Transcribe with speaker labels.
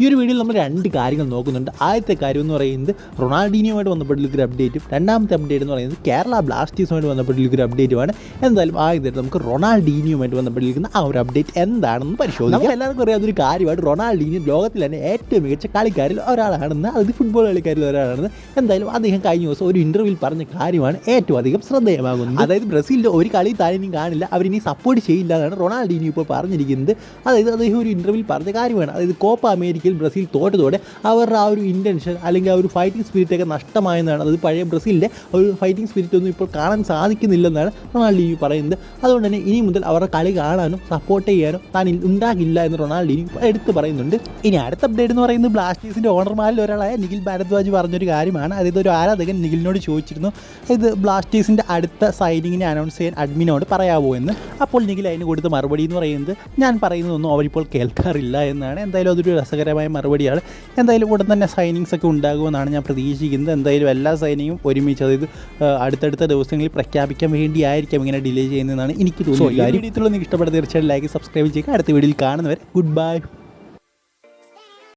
Speaker 1: ഈ ഒരു വീഡിയോയിൽ നമ്മൾ രണ്ട് കാര്യങ്ങൾ നോക്കുന്നുണ്ട്. ആദ്യത്തെ കാര്യം എന്ന് പറയുന്നത് റൊണാൾഡീനിയുമായിട്ട് ബന്ധപ്പെട്ടുള്ള ഒരു അപ്ഡേറ്റും രണ്ടാമത്തെ അപ്ഡേറ്റ് എന്ന് പറയുന്നത് കേരള ബ്ലാസ്റ്റേഴ്സുമായിട്ട് ബന്ധപ്പെട്ടുള്ള ഒരു അപ്ഡേറ്റുമാണ് എന്തായാലും ആദ്യത്തെ നമുക്ക് റൊണാൾഡീനിയുമായിട്ട് ബന്ധപ്പെട്ടിരിക്കുന്ന ആ ഒരു അപ്ഡേറ്റ് എന്താണെന്ന് പരിശോധിക്കാം. നമുക്ക് എല്ലാവർക്കും അറിയാവുന്ന ഒരു കാര്യമായിട്ട് റൊണാൾഡീനിയും ലോകത്തിൽ തന്നെ ഏറ്റവും മികച്ച കളിക്കാരിൽ ഒരാളാണെന്ന് അത് ഫുട്ബോൾ കളിക്കാരിൽ ഒരാളാണെന്ന് എന്തായാലും അദ്ദേഹം കഴിഞ്ഞ ദിവസം ഒരു ഇന്റർവ്യൂവിൽ പറഞ്ഞ കാര്യമാണ് ഏറ്റവും അധികം ശ്രദ്ധേയമാകുന്നത്. അതായത് ബ്രസീലിന്റെ ഒരു കളി താരനും കാണില്ല അവരിനി സപ്പോർട്ട് ചെയ്യില്ല എന്നാണ് റൊണാൾഡീനിയോ ഇപ്പോൾ പറഞ്ഞിരിക്കുന്നത്. അതായത് അദ്ദേഹം ഒരു ഇന്റർവ്യൂവിൽ പറഞ്ഞ കാര്യമാണ്. അതായത് കോപ്പ അമേരിക്കയിൽ ബ്രസീൽ തോറ്റതോടെ അവരുടെ ആ ഒരു ഇന്റൻഷൻ അല്ലെങ്കിൽ ആ ഒരു ഫൈറ്റിംഗ് സ്പിരിറ്റൊക്കെ നഷ്ടമായെന്നാണ്. അത് പഴയ ബ്രസീലിന്റെ ഒരു ഫൈറ്റിംഗ് സ്പിരിറ്റ് ഒന്നും ഇപ്പോൾ കാണാൻ സാധിക്കുന്നില്ലെന്നാണ് റൊണാൾഡീനിയോ പറയുന്നത്. അതുകൊണ്ട് തന്നെ ഇനി മുതൽ അവരുടെ കളി കാണാനും സപ്പോർട്ട് ചെയ്യാനും താൻ ഉണ്ടാകില്ല എന്ന് റൊണാൾഡോ ഇപ്പോൾ എടുത്ത് പറയുന്നുണ്ട്. ഇനി അടുത്ത അപ്ഡേറ്റ് എന്ന് പറയുന്നത് ബ്ലാസ്റ്റേഴ്സിന്റെ ഓണർമാരിൽ ഒരാളായ നിഖിൽ ഭാരദ്വാജ് പറഞ്ഞൊരു കാര്യമാണ്. അതായത് ഒരു ആരാധകൻ നിഖിലിനോട് ചോദിച്ചിരുന്നു ഇത് ബ്ലാസ്റ്റേഴ്സിന്റെ അടുത്ത സൈനിങ്ങിനെ അനൗൺസ് ചെയ്യാൻ അഡ്മിനോട് പറയാമോ എന്ന്? അപ്പോൾ നിഖിൽ അതിന് കൊടുത്ത മറുപടി എന്ന് പറയുന്നത് ഞാൻ പറയുന്നതൊന്നും അവരിപ്പോൾ കേൾക്കാറില്ല എന്നാണ്. എന്തായാലും അതൊരു രസകരമായ മറുപടിയാണ്. എന്തായാലും ഉടൻ തന്നെ സൈനിങ്സ് ഒക്കെ ഉണ്ടാകുമെന്നാണ് ഞാൻ പ്രതീക്ഷിക്കുന്നത്. എന്തായാലും എല്ലാ സൈനിങ്ങും ഒരുമിച്ച് അതായത് അടുത്തടുത്ത ദിവസങ്ങളിൽ പ്രഖ്യാപിക്കാൻ വേണ്ടിയായിരിക്കാം ഇങ്ങനെ ഡിലേ ചെയ്യുന്നതെന്നാണ് എനിക്ക് തോന്നുന്നത് ഈ വീഡിയോ നിങ്ങൾക്ക് ഇഷ്ടപ്പെട്ട തീർച്ചയായിട്ടും ലൈക്ക് സബ്സ്ക്രൈബ് ചെയ്യുക. അടുത്ത വീഡിയോയിൽ കാണുന്നവരെ ഗുഡ് ബൈ